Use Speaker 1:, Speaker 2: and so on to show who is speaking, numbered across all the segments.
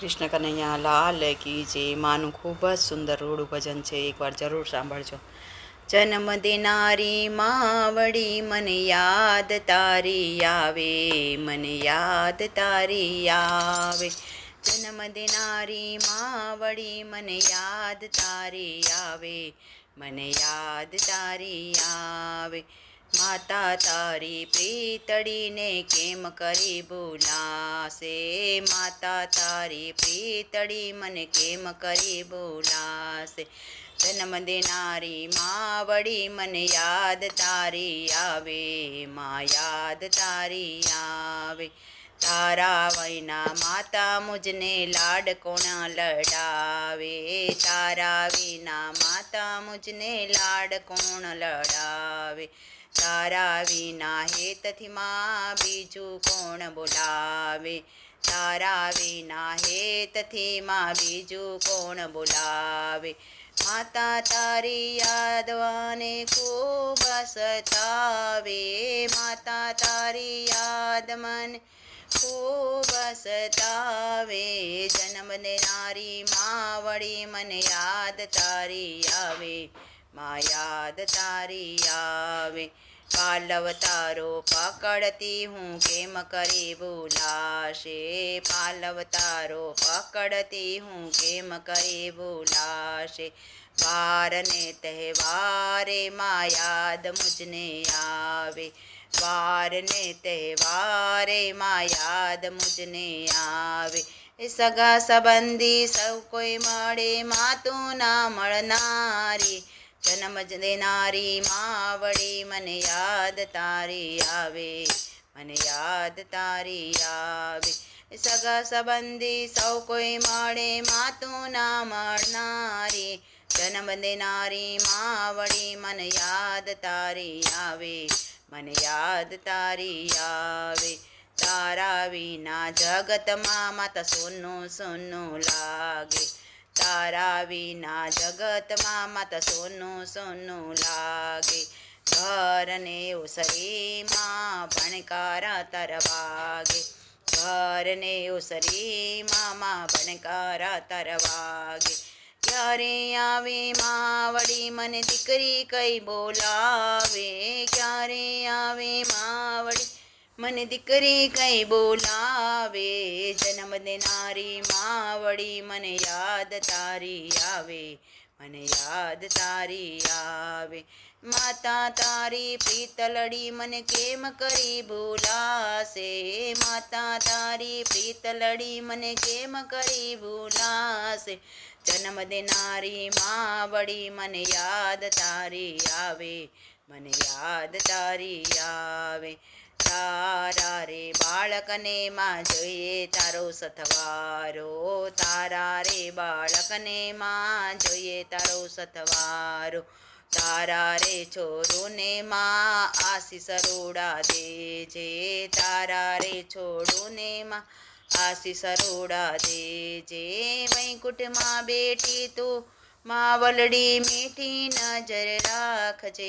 Speaker 1: કૃષ્ણ કનૈયા લાલ કી જે માનું ખૂબ જ સુંદર રૂડું ભજન છે, એકવાર જરૂર સાંભળજો. જન્મ દેનારી માવડી, મને યાદ તારી આવે, મને યાદ તારી આવે. જન્મ દેનારી માવડી, મને યાદ તારી આવે, મને યાદ તારી આવે. માતા તારી પ્રીતડીને કેમ કરી બોલાશે માતા તારી પ્રીતડી મને કેમ કરી બોલાશે જન્મ દેનારી માવડી મને યાદ તારી આવે, માં યાદ તારી આવે. તારા વયના માતા મુજને લાડ કોણા લડાવે? તારા વિના માતા મુજને લાડ કોણ લડાવે? તારા વિના હેતથી બીજું કોણ બોલાવે? તારા વિના હેતથી બીજું કોણ બોલાવે? માતા તારી યાદવાને ખૂબ સતાવે માતા તારી યાદ મને ખૂબ સતાવે જન્મ દેનારી માવડી મને યાદ તારી આવે. માં યાદ તારી આવે. પાલવતારો પકડતી હું કેમ કરી ભૂલાશે? પાલવતારો પકડતી હું કેમ કરી ભૂલાશે? વારને તહેવારે માયાદ મુજને આવે. વારને તહેવારે માયાદ મુજને આવે. સગા સંબંધી સૌ કોઈ મળે, માતું ના મળનારી. જન્મ જ દેનારી માવડી મને યાદ તારી આવે મને યાદ તારી આવે સગા સંબંધી સૌ કોઈ મળે માતું ના મળનારી જન્મ દેનારી માવડી મને યાદ તારી આવે મને યાદ તારી આવે તારા વિના જગતમાં માતા સોનું સોનું લાગે તારા વિના જગતમાં માતા સોનું સોનું લાગે. ઘરને ઉસરીમાં ભણકારા તર વાગે ઘરને ઉસરીમાં મા ભણકારા તર વાગે ક્યારે આવે માવડી મને દીકરી કઈ બોલાવે? ક્યારે આવે માવડી મને દીકરી કઈ બોલાવે? જન્મ દેનારી માવડી મને યાદ તારી આવે. મને યાદ તારી આવે. માતા તારી પ્રીતલડી મને કેમ કરી ભૂલાશે? માતા તારી પ્રીતલડી મને કેમ કરી ભૂલાશે? જન્મ દેનારી માવડી મને યાદ તારી આવે. મને યાદ તારી આવે. તારા રે બાળકને માં જોઈએ તારો સથવારો. તારા રે બાળકને માં જોઈએ તારો સથવારો. તારા રે છોડુને માં આશીષ રોડા દેજે તારા રે છોડુને માં આશીષ રોડા દેજે વૈકુંઠમાં બેઠી તું માવલડી મીઠી નજર રાખજે,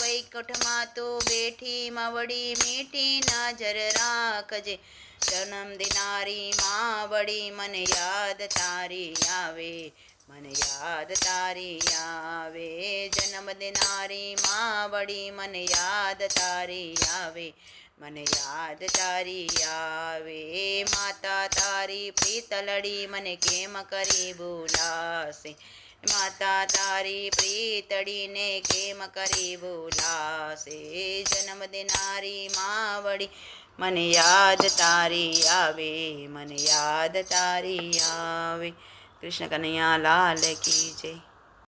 Speaker 1: વૈકુંઠમાં તું બેઠી માવડી મીઠી નજર રાખજે. જન્મ દિનારી માવડી, મને યાદ તારી આવે, મને યાદ તારી આવે. જન્મ દેનારી માવડી, મને યાદ તારી આવે, મને યાદ તારી આવે. માતા તારી પ્રીતલડી મને કેમ કરી ભૂલાશે? માતા તારી પ્રીતડીને કેમ કરી ભૂલાશે? જન્મ દેનારી માવડી મને યાદ તારી આવે, મને યાદ તારી આવે. કૃષ્ણ કનૈયા લાલ કી જય.